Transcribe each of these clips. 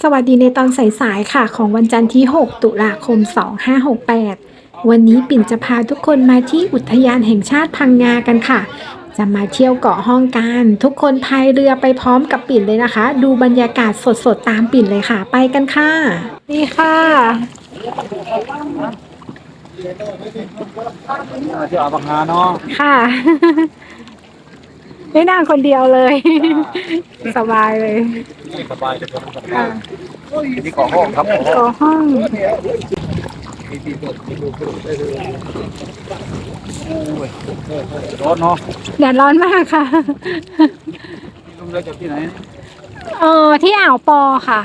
สวัสดีในตอนสายๆค่ะ ของวันจันทร์ที่ 6 ตุลาคม 2568 วันนี้ปิ่นจะพาทุกคนมาที่อุทยานแห่งชาติพังงากันค่ะ จะมาเที่ยวเกาะห้องกัน ทุกคนพายเรือไปพร้อมกับปิ่นเลยนะคะ ดูบรรยากาศสดๆ ตามปิ่นเลยค่ะ ไปกันค่ะ นี่ค่ะเที่ยวอาบังงาเนาะค่ะ ไม่นั่งคนเดียวเลย สบายเลยนี่สบายจะเป็นสค่ะบายนี่ของห้องครับของห้องเกาะห้องร้อนเนาะแดดร้อนมากค่ะนี่ลุงเลือกจากที่ไหนเออที่อ่าวปอค่ะ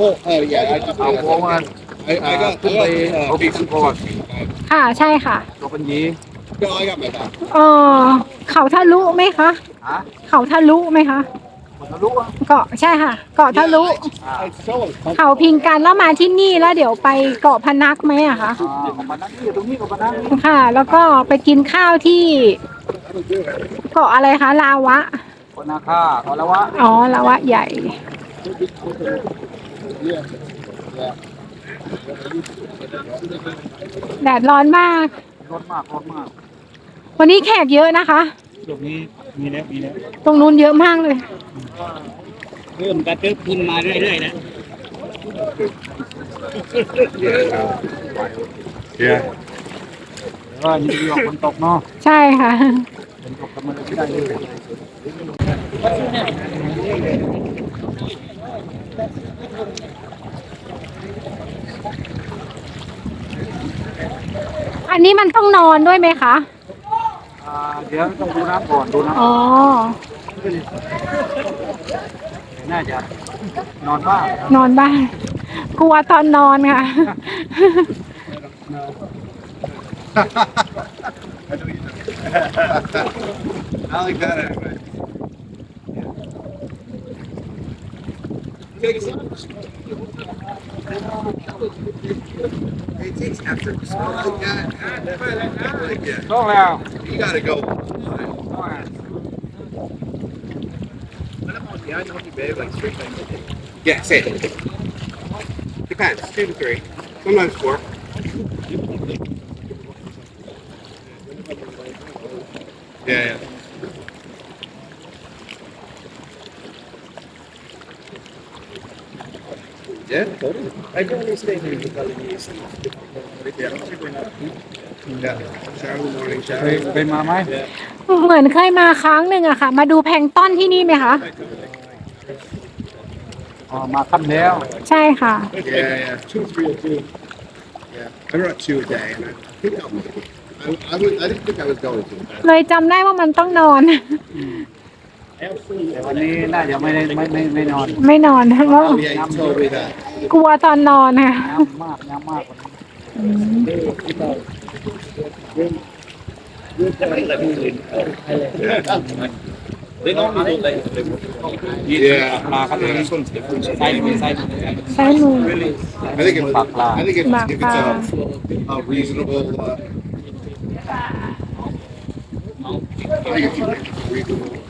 You guys have a little bit time either. That sounds pretty nice. Like washing. Yeah. Oh, uh, yeah. I just. เอาหัวมา I, I got. ขึ้น I ไป got โอ uh, บิ piece สัน of ก่อนค่ะใช่ค่ะ ตัวปัญญี No, I got my back. เออเขาทะลุไหมคะ ฮะเขาทะลุไหมคะคนทะลุอะเกาะใช่ค่ะ เกาะทะลุ I saw it. เขาพิงกันแล้วมาที่นี่แล้วเดี๋ยวไปเกาะพนักไหมอะคะ อ่าของมันนั่งนี่ตรงนี้ของมันนั่งนี่ค่ะ แล้วก็ไปกินข้าวที่ เกาะอะไรคะลาวะ คนนาคาเอาแล้ววะอ๋อลาวะใหญ่ Yeah. Yeah. แดดร้อนมาก ร้อนมากร้อนมาก วันนี้แขกเยอะนะคะ ตรงนี้มีแล้วมีแล้วตรงนู้นเยอะมากเลยเริ่มกระตึ๊บขึ้นมาเรื่อยๆนะ Yeah. แต่ว่ายินดีออกคนตกเนาะใช่ค่ะคนตกกันมาเลยไม่ได้เลย อันนี้มันต้องนอนด้วยไหมคะ อ่าเดี๋ยวต้องดูน้ำก่อนดูน้อ๋อำน่าจะนอนบ้างนอนบ้านกลัวตอนนอนค่ะ I like that It takes effort to smell like that. Like that. You gotta go. Yeah, same. Depends. Two to three. Sometimes four. Yeah, yeah. Yeah. Shower in the morning, เค shower. ยเคยมาไหมเหมือนเคยมาครั้งหนึ่งอะค่ะ มาดูแพลงก์ต้อนที่นี่ไหมคะ อ๋อมาค่ำแล้ว ใช่ค่ะ Yeah, yeah. Two, three, or two. Yeah. I brought two a day, and I think I'll make it. I, I, would, I didn't think I was going to. เลยจำได้ว่ามันต้องนอน แต่วันนี้น่าจะไม่ได้ไม่ไม่ไม่นอนไม่นอนเพราะ Oh, yeah, you told me that. กลัวตอนนอนค่ะน้ำมากน้ำมากกว่านี้ Yeah. ปลาครับเลยไส้ไม่ไส้ใช้มือ I think if, Bakla. I think if, if it's Bakla. a, a reasonable, uh, I think it's a reasonable.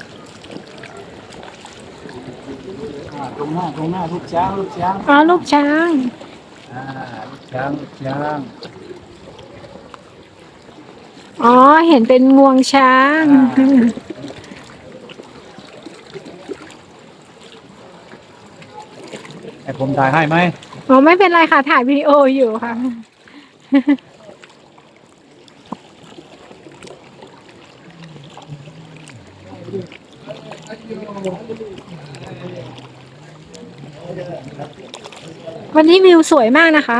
ตรงหน้าตรงหน้าลูกช้างลูกช้างอ๋อลูกช้าง อ่าลูกช้างลูกช้างอ๋อ เห็นเป็นงวงช้าง ให้ผมถ่ายให้ไหมอ๋อไม่เป็นไรค่ะ ถ่ายวิดีโออยู่ค่ะ วันนี้วิวสวยมากนะคะ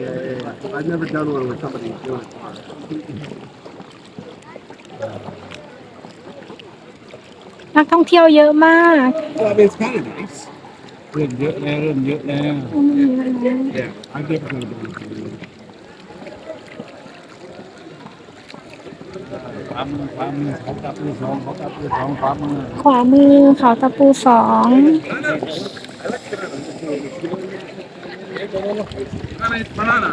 Yeah, yeah, yeah. I've never done one with somebody doing it. hard. นักท่องเที่ยวเยอะมาก Well, I mean, it's kind of nice. เริ่มเยอะแล้วเริ่มเยอะแล้ว Yeah, I've never done it. ความมือความมือเขาตับมือสองเขาตับมือสองความมือขวามือเขาตะปูสอง Banana.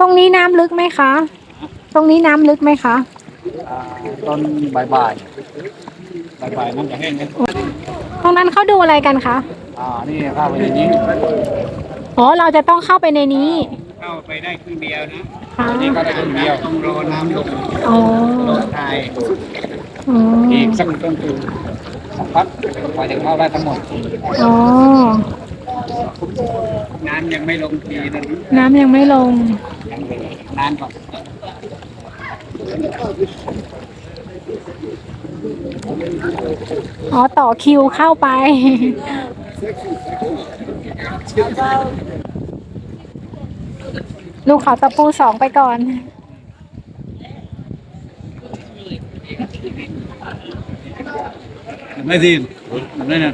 ตรงนี้น้ำลึกไหมคะ ตรงนี้น้ำลึกไหมคะอ่าตอนบ่ายบ่ายบ่ายบ่ายๆน้ำจะแห้งนะตรงนั้นเขาดูอะไรกันคะ อ่า นี่เข้าไปในนี้อ๋อ เราจะต้องเข้าไปในนี้เข้าไปได้ครึ่งเดียวนะค่ะนี่ก็ได้ครึ่งเดียวต้องรอน้ำลงอ๋อลงทาย อ๋ออีกสักต้นคือสักพักกว่าจะเข้าได้ทั้งหมดอ๋อ น้ำยังไม่ลงทีนั้นน้ำยังไม่ลงยังเหลือนานก่อนอ๋อต่อคิวเข้าไปลูกเขาตะปูสองไปก่อน Mazil. Nani?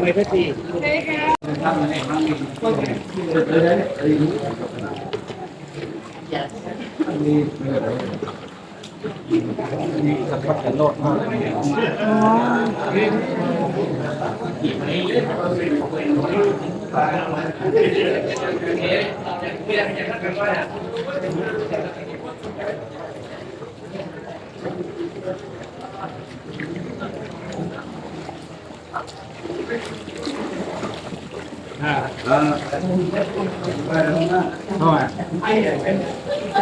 Mày phải gì? Yes. ไม่ดี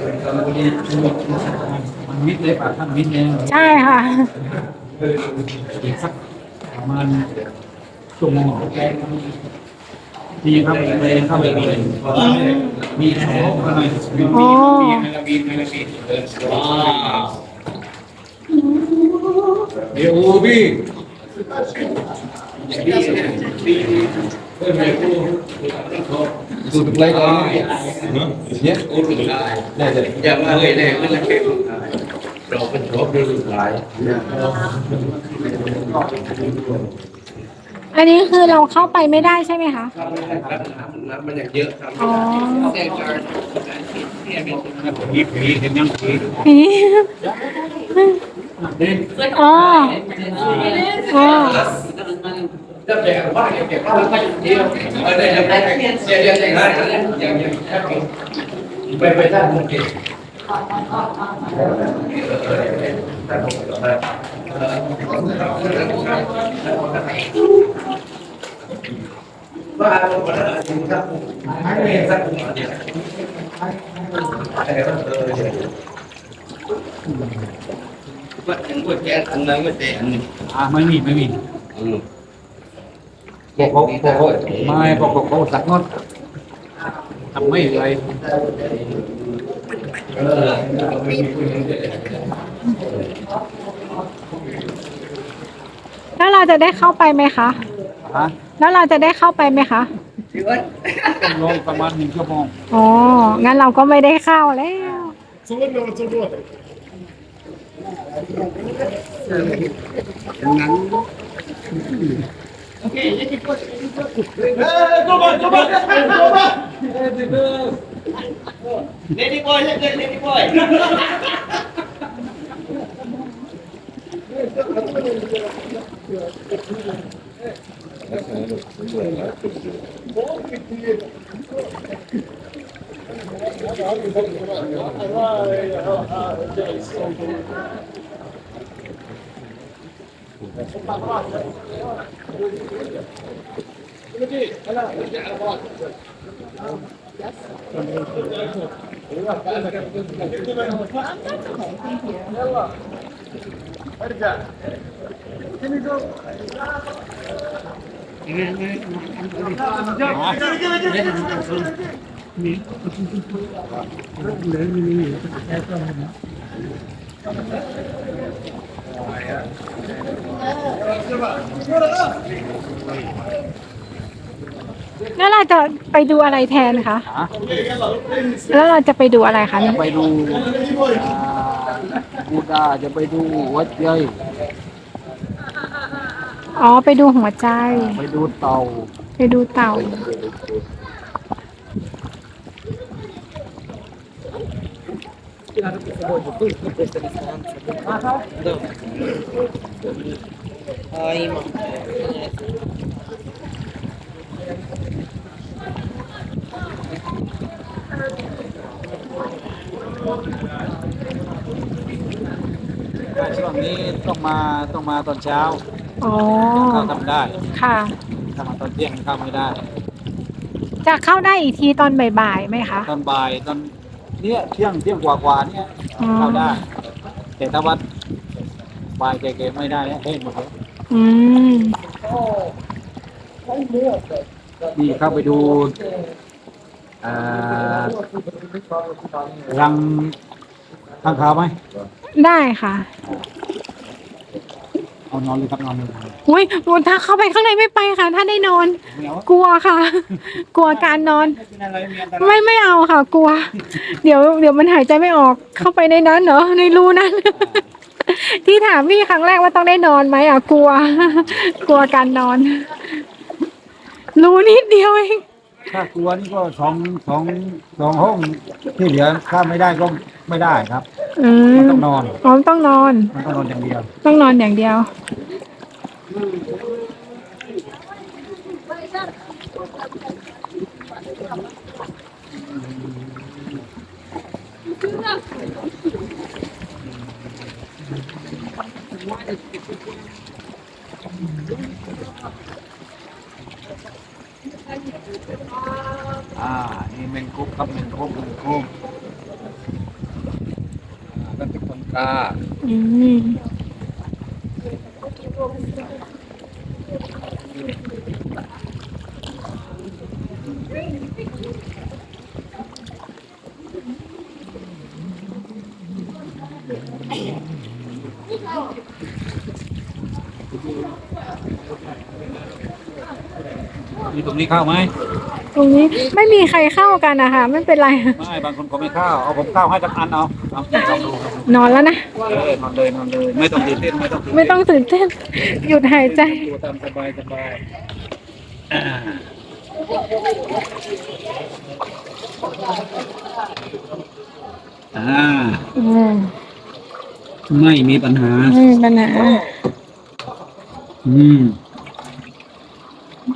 ไม่นะมันมิดเลยป่ะท่านมิดเนี่ยใช่ค่ะอีกสักประมาณชั่วโมงดีครับไปเข้าไปมีมีสองอะไรมีมีมีอะไรมีอะไรมีเดี๋ยวพี่สูตรอะไรก่ อนเนี่ยอย่ามาเลยแน่ไม่ละเก็บเราเป็นชอบเรื่องสุดท้ายอันนี้คือเราเข้าไปไม่ได้ใช่ไหมคะน้ำมันอย่างเยอะครับอ๋อแต่การเนี่ยเป็นผีผีเห็นยังผีผีอ๋ออ๋อ จะแบ่งว่าเก็บว่าเราไม่เดียวเออได้ยังได้เสียยังยังได้ยังยังแค่ไปไปด้านมั นเก็บว่าถึงครับไม่เรียนสักหน่อยเดียวว่าถึงว่าแกอันนั้นไม่แต่อันนี้อ่าไม่มีไม่มีอืมพวกเขาพวกเขาไม่บอกบอกเขาสักงดทำไม่ไรเออแล้วเราจะได้เข้าไปไหมคะ ฮะแล้วเราจะได้เข้าไปไหมคะ ต้องรอประมาณหนึ่งชั่วโมงอ๋อ งั้นเราก็ไม่ได้เข้าแล้ว เลดี้บอยเล่นเลดี้บอย Yes. แล้วเราจะไปดูอะไรแทนคะฮะแล้วเราจะไปดูอะไรคะจะไปดูอ่าบูดาจะไปดูวัดใหญ่อ๋อ ไปดูหัวใจ ไปดูเต่า ไปดูเต่า ช่วงนี้ต้องมาต้องมาตอนเช้าอ๋อเข้าทำได้ค่ะ ถ้ามาตอนเที่ยงเข้าไม่ได้ จะเข้าได้อีกทีตอนบ่ายๆไหมคะ ตอนบ่ายตอน เนี้ยเที่ยงเที่ยงกว่าๆเนี่ยอ๋อเข้าได้ แต่ถ้าวัดบ่ายแก่ๆไม่ได้แล้วเฮ้ยหมดแล้วอืม นี่เข้าไปดูอ่ารังข้างขาวไหมได้ค่ะ เอานอนเลยครับนอนเลยอุ้ยถ้าเข้าไปข้างในไม่ไปค่ะ ถ้าได้นอน ไม่เอากลัวค่ะ กลัวการนอนเป็นอะไรมีอันตรายไม่ไม่เอาค่ะ กลัว เดี๋ยวเดี๋ยวมันหายใจไม่ออกเข้าไปในนั้นเหรอในรูนั้น ที่ถามพี่ครั้งแรกว่าต้องได้นอนไหมอะกลัว กลัวการนอน รูนิดเดียวเอง ถ้ากลัวนี่ก็สองสองสองห้องที่เหลือถ้าไม่ได้ก็ไม่ได้ครับอืมันมต้องนอนอ๋อต้องนอน มันต้องนอนอย่างเดียวต้องนอนอย่างเดียวอ่่า นี่เมนคุกครับเมนคุกเมนคุกอ่าก็เป็นคนกล้าอืมมีตรงนี้เข้าไหม ตรงนี้ไม่มีใครเข้ากันนะคะไม่เป็นไร ไม่บางคนก็ไม่เข้าเอาผมเข้าให้สักอันเอาเอาลองดูครับนอนแล้วนะ เออนอนเลยนอนเลยไม่ต้องตื่นเต้นไม่ต้องตื่นเต้นไม่ต้องตื่นเต้น หยุดหายใจ ตัวตามสบายสบายอ่าอ่าอืมไม่มีปัญหา ไม่มีปัญหา อืม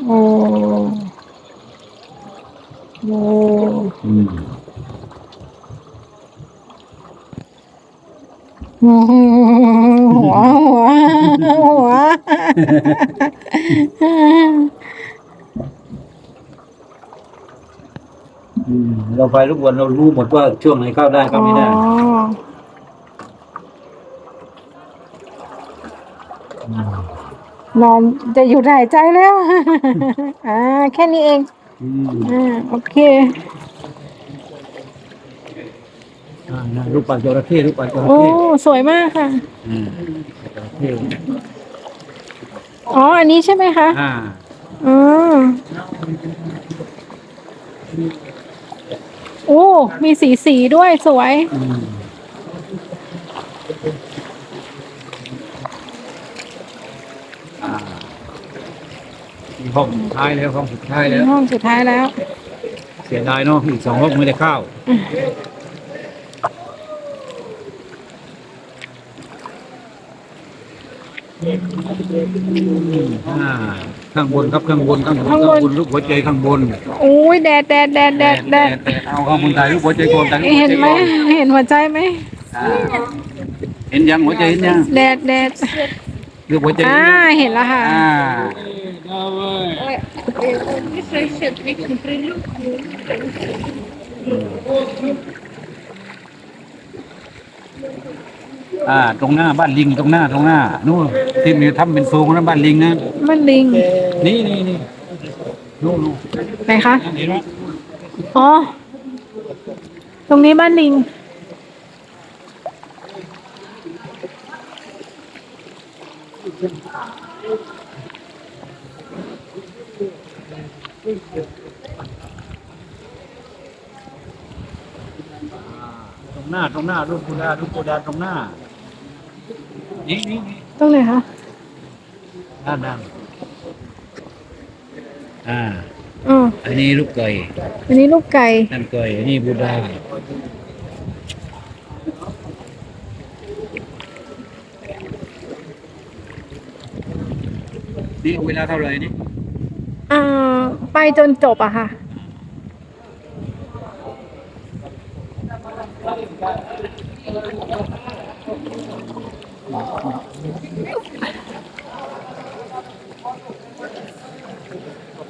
โอ้โอ้อืมโหหัวหัวอืมเราไปทุกวันเรารู้หมดว่าช่วงไหนเข้าได้เข้าไม่ได้อ๋อนอนจะหยุดหายใจแล้ว อ่าแค่นี้เอง อืมอ่าโอเคอ่านะรูปปั้นจระเข้รูปปั้นจระโอ้เข้สวยมากค่ะ อืมจระเข้อ๋ออันนี้ใช่ไหมคะอ่าอ๋อโอ้มีสีสีด้วยสวย อืมอ่ามี ห้องสุดท้ายแล้วห้องสุดท้ายแล้ว ห้องสุดท้ายแล้ว เสียดายเนาะอีกสองห้องไม่ได้เข้าอ่าข้างบนครับข้างบนข้างบนข้างบนข้างบนรูปหัวใจข้างบนโอ้ยแดดแดดแดดแดดแดดแต่เอาข้างบนถ่ายรูปหัวใจก่อนถ่ายรูปหัวเห็นใจไหมก่อนเห็นหัวใจไหมอ่าเห็นยังหัวใจเห็นยังแดดแดดรูปหัวใจอ่าเห็นแล้วค่ะ อ่าอ่า ตรงหน้าบ้านลิงตรงหน้าตรงหน้านู่นที่มีทำเป็นโซงนั้นบ้านลิงนะมันลิงนี่นี่นี่นู่นนู่นไหนคะ เห็นไหมอ๋อ ตรงนี้บ้านลิง ตรงหน้าตรงหน้ารูปโบราณรูปโบราณตรงหน้า นี่นี่นี่ตรงไหนคะด้านด้านอ่า อ๋ออันนี้ลูกไก่อันนี้ลูกไก่ นั่นไก่อันนี้บูดานี่เอาเวลาเท่าไหร่นี่อ่า ไปจนจบอะค่ะ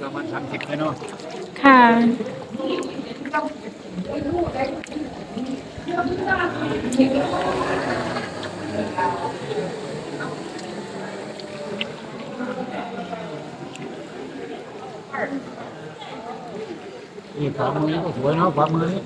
ประมาณสามสิบเลยเนาะค่ะ นี่ขวามือนี่ก็สวยเนาะขวามือนี่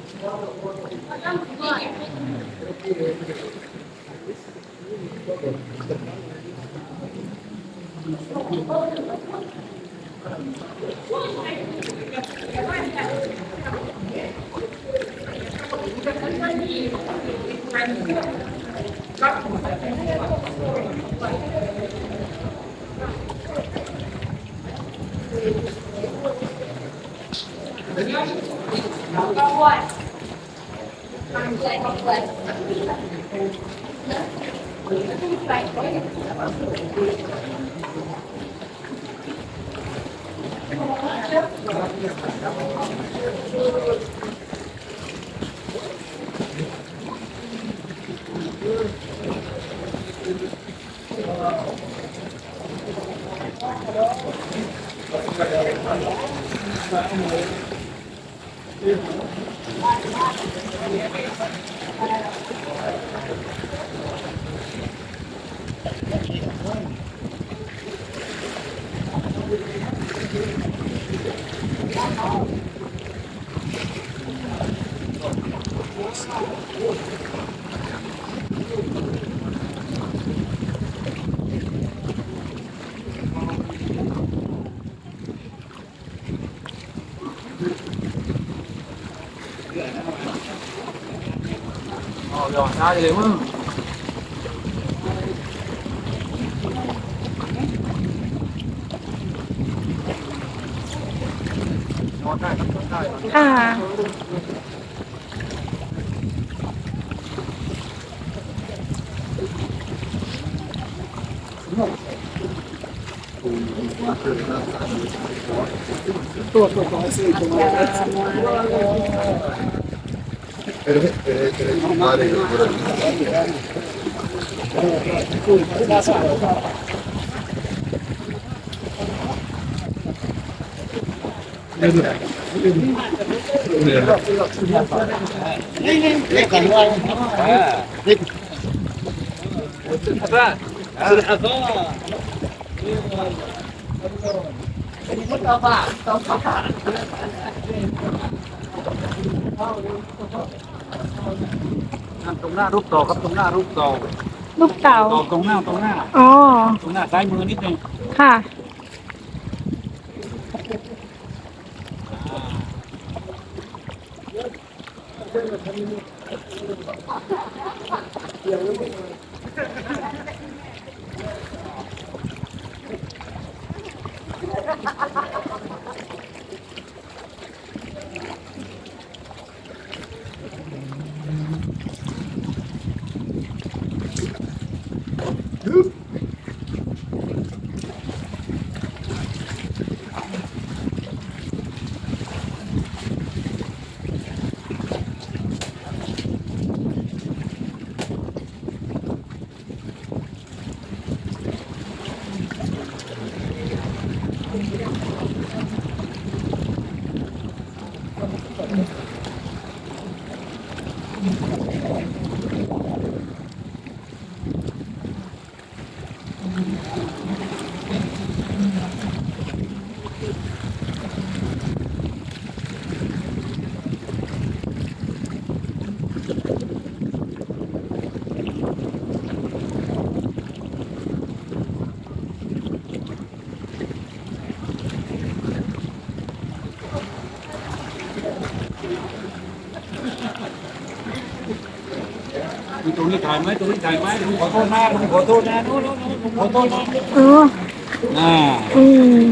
อ๋ อห ย่อนซ้ายเลยมึงนอนได้ครับนอนได้ค่ะ அதிகாரிகள் உடன் Thank you. นั่นตรงหน้ารูปต่อครับตรงหน้ารูปต่อลูกเต่า ต่อตรงหน้าตรงหน้า อ๋อ ตรงหน้าซ้ายมือนิดนึงค่ะมีตรงนี้ ถ่ายไหมตรงนี้ถ่ายไหมผมขอโทษนะผมขอโทษนะนู้นขอโทษนะอ๋ออ่าอืม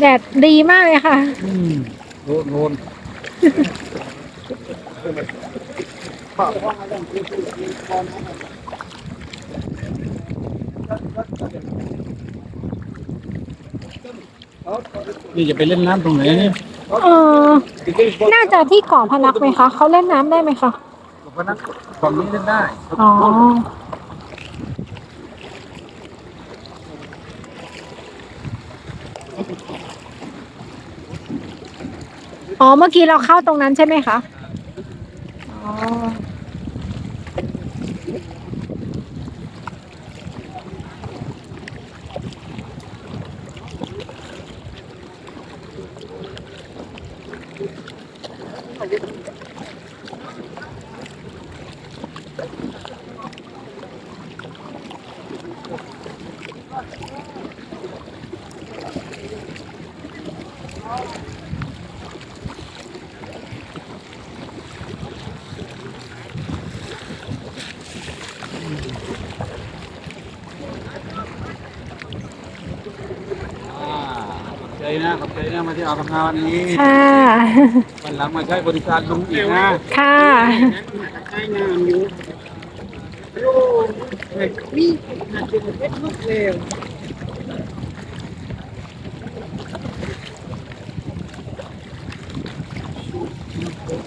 แดดดีมากเลยค่ะ อืม โดนโดนนี่จะไปเล่นน้ำตรงไหนเนี่ยเออน่าจะที่เกาะพนักไหมคะเขาเล่นน้ำได้ไหมคะเพราะนั้นฝั่งนี้เล่นได้ อ๋อ อ๋อ เมื่อกี้เราเข้าตรงนั้นใช่ไหมคะ อ๋อ ขอบใจนะมาที่อ่าวพังงาวันนี้ค่ะ วันหลังมาใช้บริการลุงอีกนะค่ะ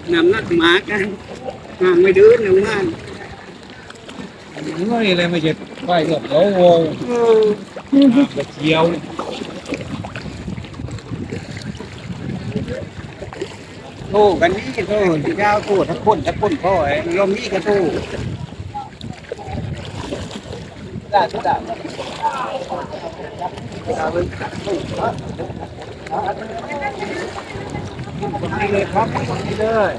nằm nát má cái mà mấy đứa nó ngoan เมื่อยเลยมาเจ็บไปเกือบโอ้ โทษกันนี่โทษยาวโทษทักคนทักคนพ่อไอ้ลมนี่ก็โทษได้ได้เลยครับเลย